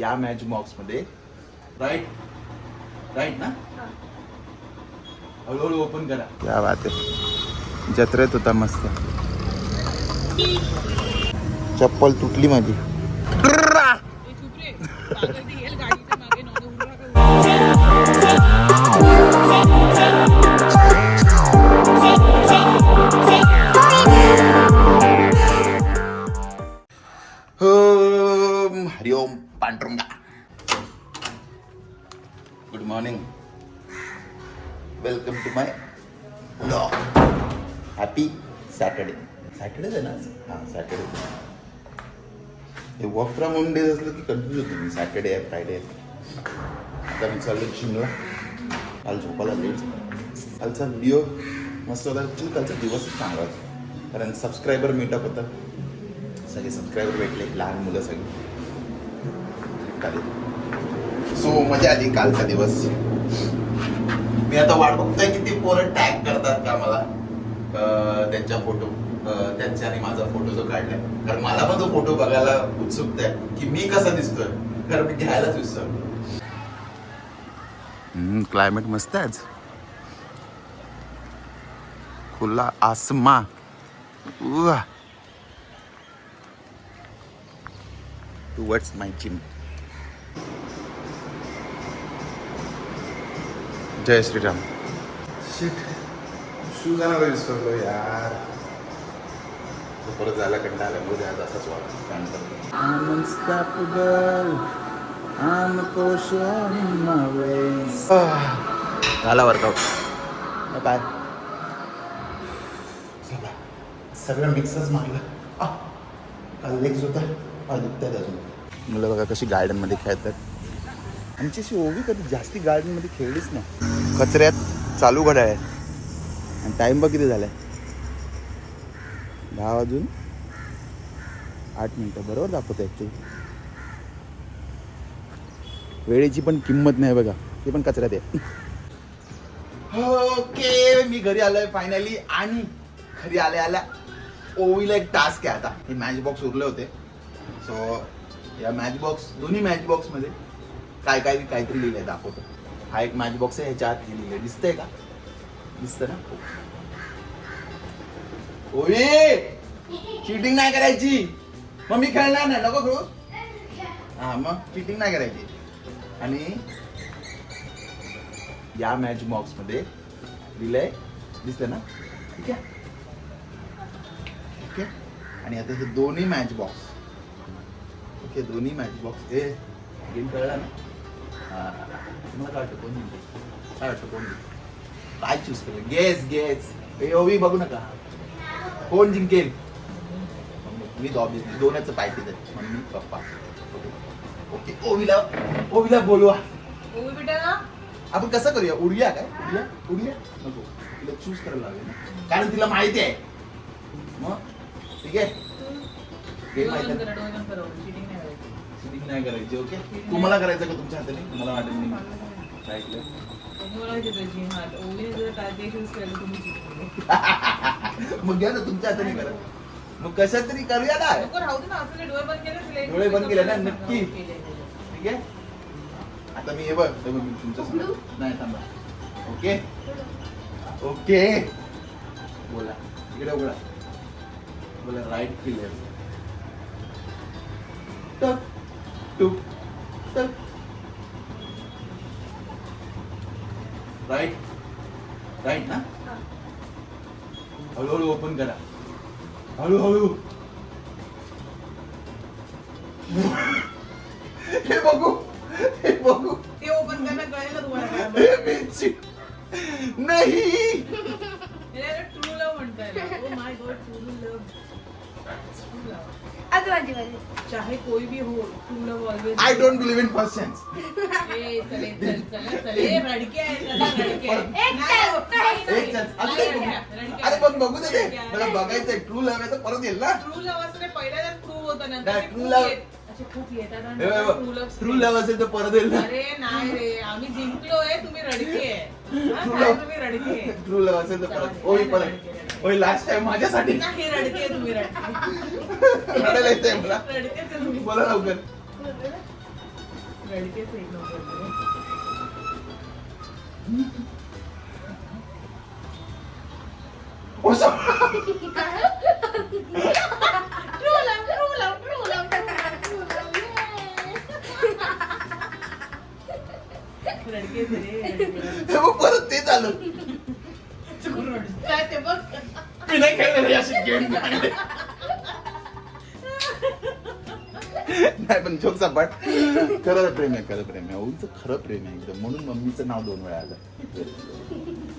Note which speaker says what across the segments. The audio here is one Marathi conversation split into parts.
Speaker 1: या मॅच बॉक्समध्ये राईट राईट ना हळूहळू ओपन करा. क्या बात आहे जत्रेत होता मस्त चप्पल तुटली माझी. Panduranga good morning welcome to my blog happy Saturday सॅटर्डेच आहे ना हां सॅटर्डे हे वर्क फ्रॉम होम डेज असलं की कन्फ्यूज होतो मी सॅटर्डे आहे फ्रायडे आहे आता मी चाललो शिमला काल झोपायला लेट कालचा व्हिडिओ मस्त होता ॲक्च्युली कालचा दिवसच चांगला होता कारण सबस्क्रायबर मीटअप होता सगळे सबस्क्रायबर भेटले लहान मुलं सगळी सो म्हणजे मजा आली कालचा दिवस. मी आता वाट बघतोय की ते पोरं टॅग करतात का मला त्यांच्या फोटो त्यांच्या आणि माझा फोटो जो काढलाय. कारण मला पण तो फोटो बघायला उत्सुकता आहे की मी कसा दिसतोय. कारण मी घ्यायलाच विसर क्लायमेट मस्त आहे आज. खुला आसमा उआ. My my. जय श्रीराम. शिट शूज आणायला विसरलो यार. तो परत जायला कंटाळा आला मध्ये आज असाच वाटत. झाला वर्कआउट चला. सगळं मिक्सच मारलं. काल लेग्स होता. हा दुखतात अजून. मुलं बघा कशी गार्डनमध्ये खेळतात. आमची अशी ओवी कधी जास्ती गार्डनमध्ये खेळलीच नाही. कचऱ्यात चालू घड्याळ आहे. आणि टाईम बघ किती झालाय. दहा वाजून आठ मिनटं. बरोबर दाखवतो ॲक्च्युली वेळेची पण किंमत नाही बघा. ते पण कचऱ्यात आहे. ओके मी घरी आलोय फायनली आणि घरी आल्या आल्या ओवीला एक टास्क आहे आता. हे मॅच बॉक्स उरले होते. सो या मॅच बॉक्स दोन्ही मॅच बॉक्समध्ये काय काय काहीतरी लिहिलंय दाखवतो. हा एक मॅच बॉक्स आहे ह्याच्या आत हे लिहिलंय. दिसतंय का? दिसतं ना? हो. ओवी! चिटिंग नाही करायची. मग मी खेळणार नाही नको खेळू. हा मग चिटिंग नाही करायची. आणि या मॅच बॉक्समध्ये दिलंय दिसतंय ना? ठीक आहे? ओके आणि आता हे दोन्ही मॅच बॉक्स ओके दोन्ही मॅच बॉक्स हे गेम कळला ना? हा. तुम्हाला काय वाटतं कोण काय वाटतं कोण काय चूज केलं? गेस गेस हे ओवी बघू नका. कोण जिंकेल? मी ऑब्विसली दोनच पार्टी देत मम्मी पप्पा. ओके ओके ओवीला ओवीला बोलवा.
Speaker 2: ओवी बेटा ना?
Speaker 1: आपण कसं करूया? उडूया काय? उडूया? उडूया? नको. तिला चूज करायला लागेल ना. कारण तिला माहिती आहे. मग? ठीक आहे?
Speaker 2: नाही करायची.
Speaker 1: नाही ओके? तुम्हाला करायचं का तुमच्या हाताने? तुम्हाला वाटेल मी काय ऐकलं?
Speaker 2: त्यांनी मला विचारलं, जी हा, ओवीने जर काय ते choose केलं, तुम्ही cheating केलं.
Speaker 1: मग घ्या ना तुमच्या हाताने करा. मग कशा तरी करूया ना.
Speaker 2: नाही, डोळे बंद केले,
Speaker 1: ना, नक्की. ठीक आहे? आता मी हे बघ हे बघ मी तुमच्यासमोर. नाही थांबा. ओके? ओके. बोला. इकडे उघडा. बोला राईट क्लिअर टुक राईट राईट ना हळूहळू ओपन करा हळूहळू हे बघू हे बघू
Speaker 2: ते ओपन करणं कळेल ना तुम्हाला काय
Speaker 1: हे. मिरची नाही
Speaker 2: हे ट्रू लव्ह म्हणताय गॉड ट्रू लव्ह ट्रू चाहे कोई भी हो true love always
Speaker 1: I don't believe in first chance
Speaker 2: ए चले रडके आहे रडके.
Speaker 3: एक
Speaker 1: एक. अरे पण बघू दे मला. बघायचंय ट्रू लव्ह आहे तर परत येईल ना.
Speaker 2: ट्रू लव्ह असं पहिल्यांदा ट्रू होतं नंतर
Speaker 1: नाही,
Speaker 2: ते असे खूप येतात आणि
Speaker 1: ट्रू लव्ह असेल तर परत येईल
Speaker 2: अरे नाही रे आम्ही जिंकलोय तुम्ही रडके आहे. हा, काय. तुम्ही रडके आहे?
Speaker 1: ट्रू लव्ह असेल तर परत
Speaker 2: नाही,
Speaker 1: परत. होय लास्ट टाइम माझ्यासाठी
Speaker 2: नाही रडके आहे तुम्ही रडके
Speaker 1: रडायला येतंय मला
Speaker 2: रडकेच आहे तुम्ही
Speaker 1: बोला लवकर
Speaker 2: एक नंबर
Speaker 1: सपाट खरं प्रेम आहे खरं प्रेम आहे. ओवीचं खरं प्रेम आहे एकदम म्हणून मम्मीचं नाव दोन वेळा आलं.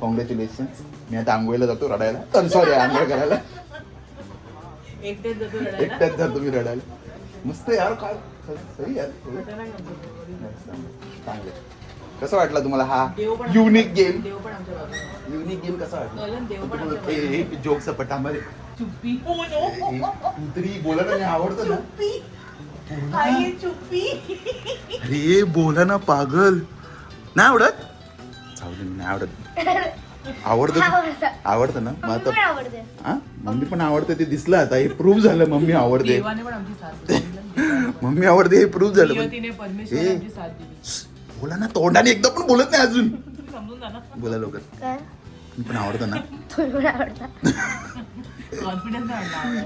Speaker 1: कॉंग्रॅच्युलेशन मी आता आंघोळीला जातो रडायला. सॉरी आंघोळ करायला.
Speaker 2: एकटेच जातो रडायला?
Speaker 1: एकट्याच जातो मी रडायला. मस्त यार काय? सही यार चांगलं. कसं वाटलं तुम्हाला हा युनिक गेम युनिक गेम कसा वाटला. एक जोक सपटामध्ये
Speaker 2: चुप्पी. हो नो
Speaker 1: तू तरी बोला ना आवडतं ना.
Speaker 2: आई चुप्पी.
Speaker 1: अरे बोला ना पागल. नाही आवडत? जाऊ दे, नाही आवडत. आवडतं
Speaker 3: आवडतं.
Speaker 1: ना? मग
Speaker 3: पण
Speaker 1: आता
Speaker 3: आवडते.
Speaker 1: हा? मम्मी पण आवडते ते दिसलं आता. हे प्रूव्ह झालं मम्मी आवडते.
Speaker 2: देवाने पण आमची साथ दिली.
Speaker 1: मम्मी आवडते हे प्रूव्ह झालं. पण
Speaker 2: नियतीने परमेश्वराने
Speaker 1: ए.
Speaker 2: आमची साथ दिली.
Speaker 1: बोला ना तोंडाने एकदा पण बोलत नाही अजून.
Speaker 2: समजून जा ना.
Speaker 1: बोला लवकर.
Speaker 3: काय?
Speaker 1: मी पण आवडतं ना?
Speaker 3: तुम्ही पण आवडता.
Speaker 2: कॉन्फिडन्स नाही आणला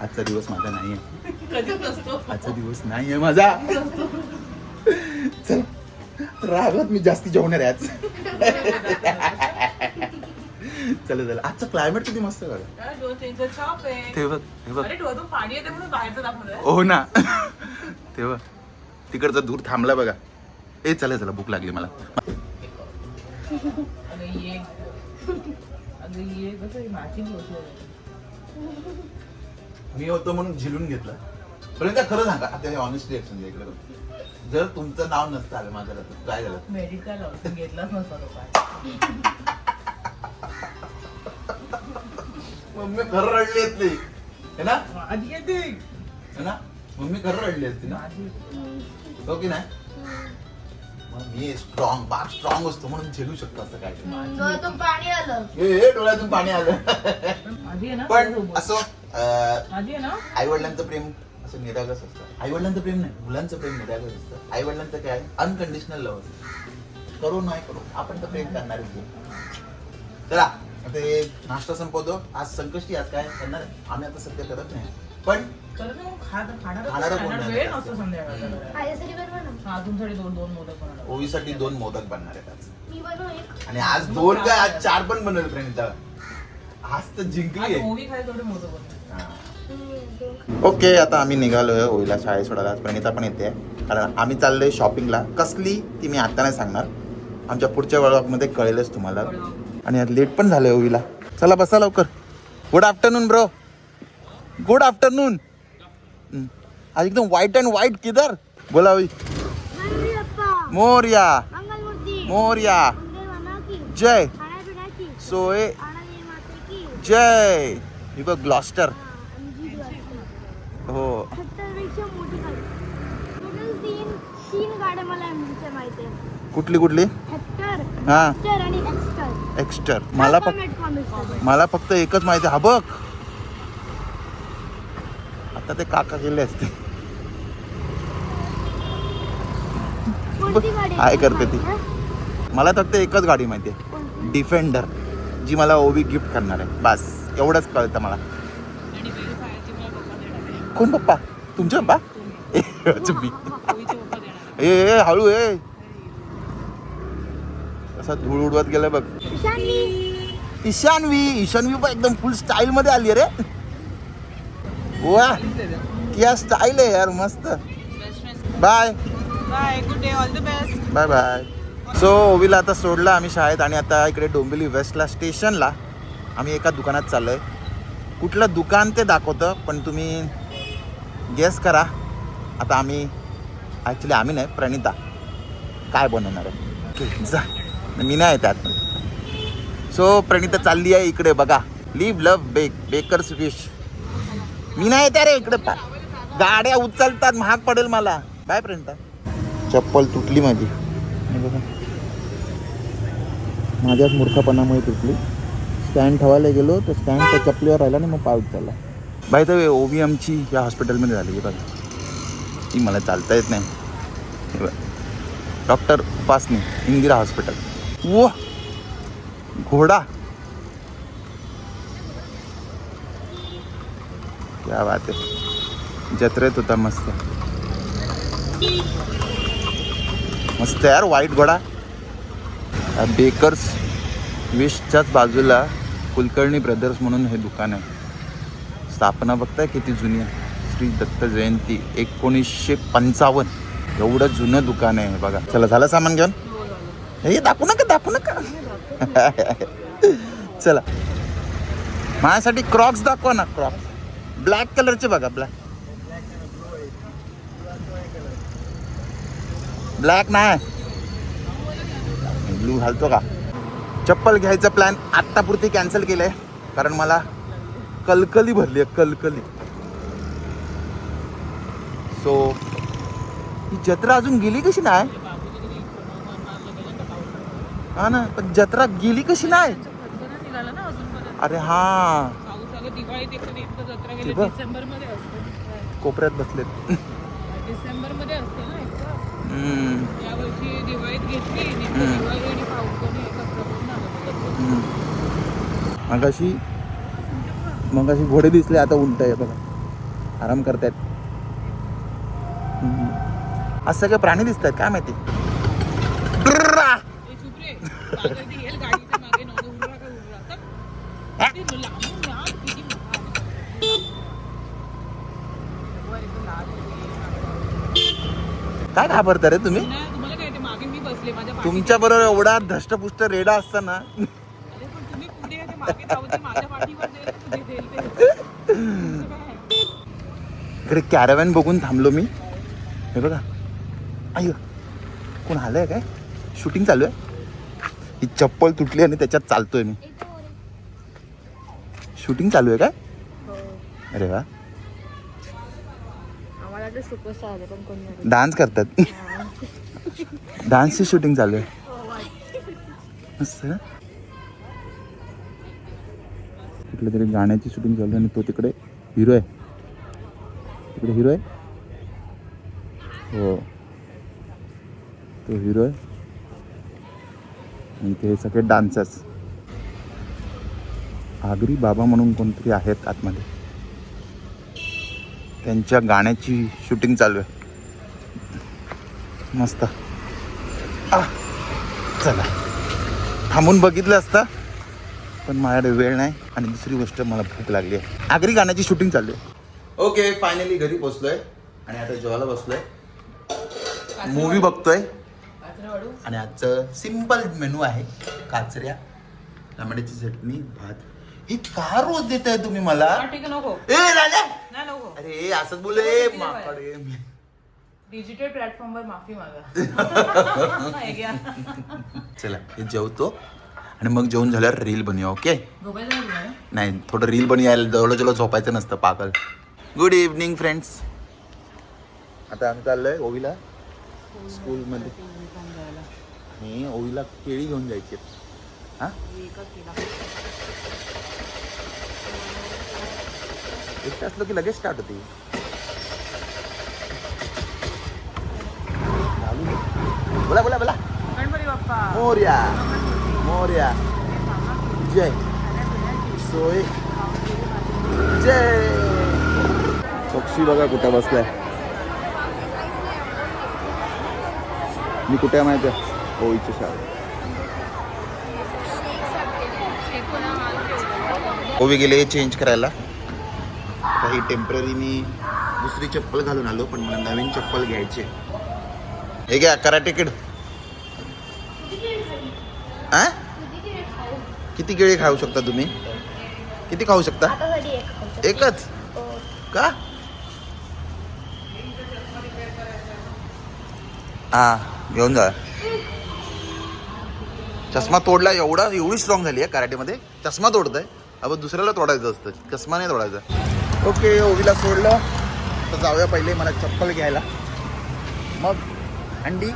Speaker 1: आजचा दिवस माझा नाही आहे आजचा दिवस नाही आहे माझा. चल रागत मी जास्ती जेवणार आहे आज. चला चला. आजचं क्लायमेट किती मस्त बघा
Speaker 2: काय दोन तीनचं छाप आहे.
Speaker 1: ते बघ हे ना. ते बघ. तिकडचा दूर थांबला बघा. ए चला चला. भूक लागली मला.
Speaker 2: अगं ये. अगं ये. कसं होतं.
Speaker 1: मी होतो म्हणून झिलून घेतलं. पर्यंत खरं सांगा आता ऑनेस्ट रिएक्शन द्या इकडे. जर तुमचं नाव नसतं आलं माझ्या लक्षात, काय झालं?
Speaker 2: मेडिकल घेतलाच नसता तो काय
Speaker 1: मम्मी खरं रडली असती. है ना?
Speaker 2: आधी येते
Speaker 1: है ना? मम्मी खरं रडली असती ना? हो की नाही? मी स्ट्रॉंग बाग स्ट्रॉंग असतो म्हणून झेलू शकतो असं काय
Speaker 3: डोळ्यातून पाणी आलं.
Speaker 1: ए डोळ्यातून पाणी आलं.
Speaker 2: आधी आहे ना?
Speaker 1: पण. असं
Speaker 2: आधी आहे ना?
Speaker 1: आई वडिलांचं प्रेम असं निरागस असतं. आई वडिलांचं प्रेम नाही मुलांचं प्रेम निरागस असतं. आई वडिलांचं काय? अनकंडिशनल लव्ह असतं. करू नाही करू आपण तर प्रेम करणार चला आता हे नाश्ता संपवतो. आज संकष्टी आज काय करणार? आम्ही आता सध्या करत नाही. पण
Speaker 2: खरं ना मग खात खाणार
Speaker 1: खाणारं कोण नाही
Speaker 2: वेळ
Speaker 1: जास्त.
Speaker 2: नसतो संध्याकाळचा.
Speaker 3: माझ्यासाठी बनवा ना.
Speaker 2: हा तुमच्याकडे दोन दोन मोदक बनवणार.
Speaker 1: ओवीसाठी दोन मोदक बनणार आहेत आज.
Speaker 3: मी बनवू एक.
Speaker 1: आणि आज दोन काय आज चार पण बनवले प्रणिता. आज तर जिंकली आहे.
Speaker 2: ओवी खायला थोडे मोदक बनवणार.
Speaker 3: हम्म, दोन.
Speaker 1: ओके आता आम्ही निघालोय ओईला शाळेत सोडायला. आज प्रणिता पण येते. कारण आम्ही चाललोय शॉपिंगला कसली? ती मी आता नाही सांगणार. आमच्या पुढच्या वळवामध्ये कळेलच तुम्हाला. आणि आज लेट पण झालंय ओईला चला बसा लवकर. Good afternoon bro good afternoon आज एकदम व्हाईट अँड व्हाईट किधर? बोला
Speaker 3: बाप्पा,
Speaker 1: मोर्या. मोर्या. जय. सोय जय. ही बघ ग्लॉस्टर.
Speaker 3: हा,
Speaker 1: कुठली कुठली? हा.
Speaker 3: एक्स्टर.
Speaker 1: मला फक्त. मला फक्त एकच माहिती हा बघ. आता ते काका गेले असते. काय करते ती? मला फक्त एकच गाडी माहिती आहे? डिफेंडर जी मला ओवी गिफ्ट करणार आहे. बस एवढंच कळतं मला. कोण पप्पा? तुमचे पप्पा? ए, तुम्ही हळू ए. असा धूळ उडवत गेलं बघ.
Speaker 3: ईशान्य.
Speaker 1: ईशान्वी ईशान्वी पण एकदम फुल स्टाईल मध्ये आली रे. वा क्या स्टाईल आहे यार मस्त. Bye
Speaker 2: bye good day all the best
Speaker 1: bye bye so ओवीला आता सोडलं आम्ही शाळेत आणि आता इकडे डोंबिवली वेस्टला स्टेशनला आम्ही एका दुकानात चाललोय. कुठलं दुकान ते दाखवतं पण तुम्ही गेस करा. आता आम्ही ॲक्च्युली आम्ही नाही प्रणिता. काय बनवणार आहे? जा. मी नाही आहे त्यात. सो प्रणिता चालली आहे इकडे बघा. Live love bake bakers wish मी नाही येते रे इकडे गाड्या उचलतात महाग पडेल मला. बाय प्रणिता चप्पल तुटली माझी. बघा. माझ्याच मूर्खपणामुळे तुटली. स्टँड ठेवायला गेलो तर स्टँड त्या चपलीवर राहिला आणि मग पाय उचलला. बाय तर बी आमची या हॉस्पिटलमध्ये झाली बघा. ती मला चालता येत नाही. डॉक्टर उपासनी इंदिरा हॉस्पिटल वो घोडा. क्या बात आहे. जत्रेत होता मस्त. मस्त यार व्हाईट घोडा. बेकर्स विशच्याच बाजूला कुलकर्णी ब्रदर्स म्हणून हे दुकान आहे. स्थापना बघताय किती जुनी आहे. श्री दत्त जयंती एकोणीसशे पंचावन्न. एवढं जुनं दुकान आहे बघा. चला झालं सामान घेऊन? हे दाखवू नका दाखवू नका. चला. माझ्यासाठी क्रॉक्स दाखवा ना क्रॉक्स ब्लॅक कलरचे बघा ब्लॅक. ब्लॅक नाही. ब्लू घालतो का? चप्पल घ्यायचा प्लॅन आत्तापुरती कॅन्सल केलंय कारण मला कलकली भरली आहे कलकली. सो ही जत्रा अजून गेली कशी नाही? हा ना पण जत्रा गेली कशी नाही? अरे हा.
Speaker 2: दिवाळीत एकतर एकतर जत्रा
Speaker 1: ते
Speaker 2: गेली
Speaker 1: बघ.
Speaker 2: डिसेंबरमध्ये असते
Speaker 1: कोपऱ्यात बसलेत
Speaker 2: डिसेंबरमध्ये असते ना एकतर
Speaker 1: हम्म,
Speaker 2: या वर्षी दिवाळीत घेतली नेमकं
Speaker 1: हम्म.
Speaker 2: दिवाळी आणि पाऊस दोन्ही एकत्र होऊन आलं होतं.
Speaker 1: हम्म. मगाशी मगाशी घोडे दिसले आता उलट आहे बघा आराम करतायत हम्म. आज सगळे प्राणी दिसत आहेत काय माहिती ड्रर्रा!
Speaker 2: ए, चुप रे. पागल ती येईल गाडीच्या मागे नव्हतं. उडरा का उडरा. चल. ते लांबून या, किती मोठा आहे. वर इथं लाल आहे.
Speaker 1: काय घाबरता रे तुम्ही?
Speaker 2: तुम्हाला काय ते मागे मी बसले माझ्या पाठी-
Speaker 1: तुमच्या बरोबर एवढा धष्टपुष्ट रेडा असताना.
Speaker 2: अरे पण तुम्ही पुढे आहे, ते मागे धावत आहे, माझ्या पाठीवर ते पुढे देईल ते. तुमचं काय?
Speaker 1: इकडे कॅरवॅन बघून थांबलो मी. हे बघा. अय्यो कोण आलंय काय? शूटिंग चालू आहे? ही चप्पल तुटली आणि त्याच्यात चालतोय मी. शूटिंग चालू आहे काय? अरे वा.
Speaker 3: आम्हाला वाटलं सुपरस्टार आले पण कोणी नाही.
Speaker 1: डान्स करतात. डान्सची शूटिंग चालू आहे. मस्त ना कुठल्या तरी गाण्याची शूटिंग चालू आहे आणि तो तिकडे हिरो आहे. तिकडे हिरो आहे. हो. तो हिरो आहे. आणि ते सगळे डान्सर्स आगरी बाबा म्हणून कोणतरी आहेत आतमध्ये. त्यांच्या गाण्याची शूटिंग चालू आहे. मस्त. आ, चला. थांबून बघितलं असतं पण माझ्याकडे वेळ नाही आणि दुसरी गोष्ट मला भूक लागली आहे. आगरी गाण्याची शूटिंग चालू आहे. ओके फायनली घरी पोचलोय आणि आता जेवायला बसलोय. मूवी बघतोय? आणि आजचं सिंपल मेनू आहे काचऱ्या टमाट्याची चटणी भात. हे का रोज देत आहे तुम्ही मला?
Speaker 2: ठीक आहे, नको?
Speaker 1: ए राजा!
Speaker 2: नको
Speaker 1: अरे असंच बोले माकडे
Speaker 2: डिजिटल प्लॅटफॉर्मवर माफी मागा. हे घ्या.
Speaker 1: चला हे जेवतो. आणि मग जेवण झाल्यावर रील बनवूया ओके
Speaker 2: झोपायचं नाही तुला?
Speaker 1: नाही थोडं रील बनवायला जवळ जवळ झोपायचं नसतं पागल. गुड इव्हनिंग फ्रेंड्स आता आम्ही चाललोय ओवीला स्कूलमध्ये आणि ओवीला केळी घेऊन जायची. हा? एक तास की लगेच स्टार्ट होती. बोला बोला बोला. मोर्या मोर्या. जय. सोय. जय. पक्षी बघा कुठं बसलाय. मी कुठे आहे माहिती आहे? ओळीच्या शाळेत ओवी गेले चेंज करायला. आता ही टेंपररी मी दुसरी चप्पल घालून आलो पण मला नवीन चप्पल घ्यायची. हे घ्या कराटे किड आ? किती केळी खाऊ शकता तुम्ही? किती खाऊ शकता. एकच?
Speaker 3: हो.
Speaker 1: का? हा घेऊन जा. चष्मा तोडला एवढा एवढी स्ट्रॉंग झाली आहे कराटेमध्ये. चष्मा तोडतंय. आपण दुसऱ्याला तोडायचं असतं. नाही तोडायचा. ओके ओवीला सोडलं. तर जाऊया पहिले मला चप्पल घ्यायला. मग अंडी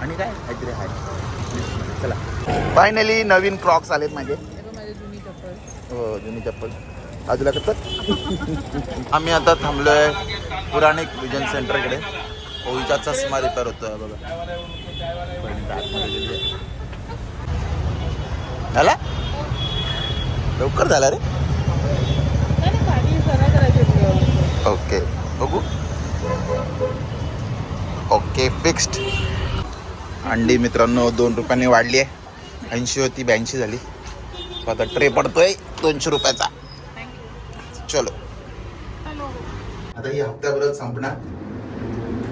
Speaker 1: आणि काय? काहीतरी आहे. चला. फायनली नवीन क्रॉक्स आलेत माझे.
Speaker 2: हे जुनी चप्पल.
Speaker 1: हो जुनी चप्पल. बाजूला करतात आम्ही आता थांबलोय पुराणिक विजन सेंटरकडे. ओवीचा चष्मा रिपेअर होतोय बघा बहिणीचा आतमध्ये गेली आहे. झाला लवकर झाला रे. ओके बघू. ओके फिक्स्ड अंडी मित्रांनो दोन रुपयाने वाढली आहे. ऐंशी होती ब्याऐंशी झाली. आता ट्रे पडतोय दोनशे रुपयाचा. चलो. आता ही हप्त्याभरात संपणार.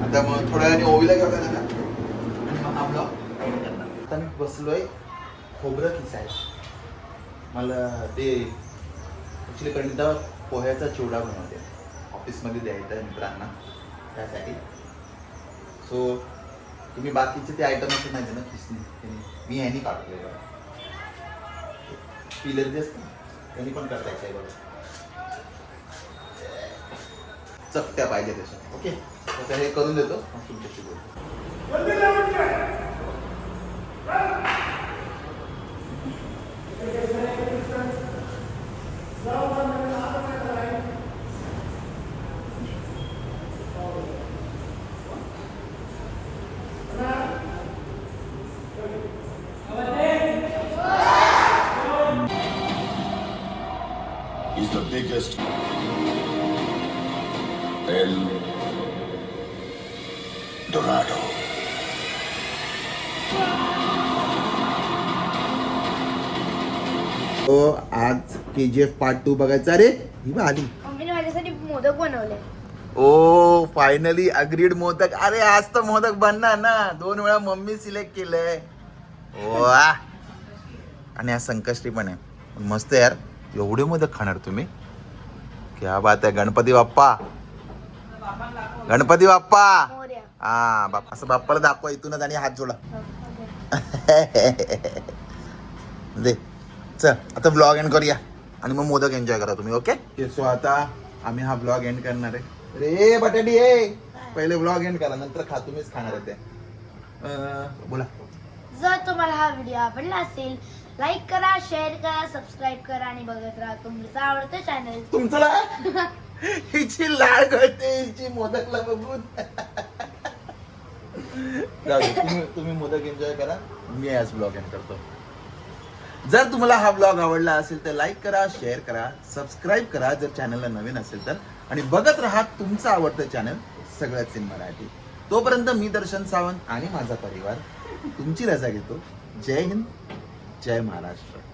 Speaker 1: आता मग थोड्या वेळाने ओवीला घेऊन आणि मग आपला आता मी बसलोय खोबरं किसायला मला ते ॲक्च्युली कंटा पोह्याचा चिवडा बनवते. ऑफिसमध्ये द्यायचा आहे मित्रांना त्यासाठी. सो तुम्ही बाकीचे ते आयटम असं नाही ना खिसणी मी ह्यानी काढतोय बघा. पिलर जे असतं त्यांनी पण करता येते बघा. चपट्या पाहिजे त्याच्या ओके तर हे करून देतो मग तुमच्याशी बोलतो
Speaker 4: is the biggest. El Dorado.
Speaker 1: हो आज K G F part two बघायचा. रे ही बा आली.
Speaker 3: मम्मीने माझ्यासाठी मोदक बनवले.
Speaker 1: ओ फायनली अग्रीड मोदक. अरे आज तर मोदक बनणार ना. दोन वेळा मम्मी सिलेक्ट केलंय. वा. आणि आज संकष्टी पण आहे. मस्त यार. एवढे मोदक खाणार तुम्ही? क्या बात आहे गणपती बाप्पा. गणपती बाप्पा.
Speaker 3: मोर्या.
Speaker 1: हा बाप्पा असं बाप्पाला दाखवा इथूनच आणि हात जोडा. दे चल आता ब्लॉग एंड करूया. आणि मग मोदक एन्जॉय करा तुम्ही ओके सो आता आम्ही हा ब्लॉग एंड करणार आहे. रे बटाटी ए! पहिले ब्लॉग एंड करा नंतर खा तुम्हीच खाणार आहे ते. अं, बोला.
Speaker 3: जर तुम्हाला हा व्हिडिओ आवडला असेल लाईक करा शेअर करा सबस्क्राईब करा आणि बघत राहा. तुमचं आवडतं चॅनल
Speaker 1: तुमचं ला हिची लाळ कळते हिची मोदकला बघून. जाऊ दे, तुम्ही तुम्ही मोदक एन्जॉय करा. मी आज ब्लॉग एंड करतो. जर तुम्हाला हा ब्लॉग आवडला असेल तर लाईक करा शेअर करा सबस्क्राईब करा. जर चॅनलला नवीन असेल तर. आणि बघत राहा तुमचं आवडतं चॅनल सगळ्याच इन मराठी. तोपर्यंत मी दर्शन सावंत आणि माझा परिवार तुमची रजा घेतो. जय हिंद. जय महाराष्ट्र